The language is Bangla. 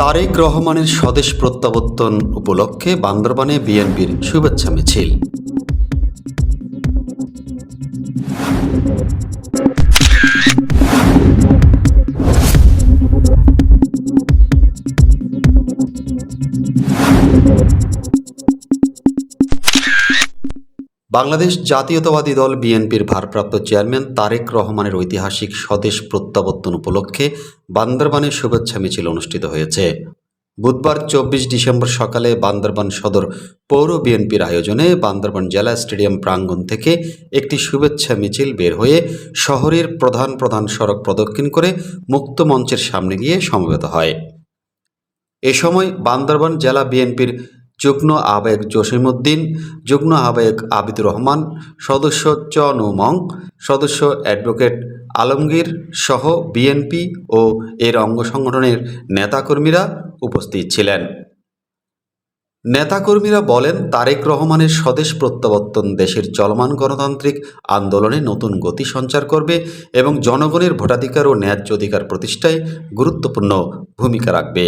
তারেক রহমানের স্বদেশ প্রত্যাবর্তন উপলক্ষে বান্দরবানে বিএনপির শুভেচ্ছা মিছিল। বাংলাদেশ জাতীয়তাবাদী দল বিএনপির ভারপ্রাপ্ত চেয়ারম্যান তারেক রহমানের ঐতিহাসিক স্বদেশ প্রত্যাবর্তন উপলক্ষে বান্দরবানে শুভেচ্ছা মিছিল অনুষ্ঠিত হয়েছে। বুধবার চব্বিশ ডিসেম্বর সকালে বান্দরবান সদর পৌর বিএনপির আয়োজনে বান্দরবান জেলা স্টেডিয়াম প্রাঙ্গণ থেকে একটি শুভেচ্ছা মিছিল বের হয়ে শহরের প্রধান প্রধান সড়ক প্রদক্ষিণ করে মুক্ত মঞ্চের সামনে গিয়ে সমবেত হয়। এ সময় বান্দরবান জেলা বিএনপির যুগ্ম আহ্বায়ক জসিমউদ্দিন যুগ্ম আহ্বায়ক আবিদুর রহমান, সদস্য চ নৌমং সদস্য অ্যাডভোকেট আলমগীর সহ বিএনপি ও এর অঙ্গ সংগঠনের নেতাকর্মীরা উপস্থিত ছিলেন। নেতাকর্মীরা বলেন, তারেক রহমানের স্বদেশ প্রত্যাবর্তন দেশের চলমান গণতান্ত্রিক আন্দোলনে নতুন গতি সঞ্চার করবে এবং জনগণের ভোটাধিকার ও ন্যায্য অধিকার প্রতিষ্ঠায় গুরুত্বপূর্ণ ভূমিকা রাখবে।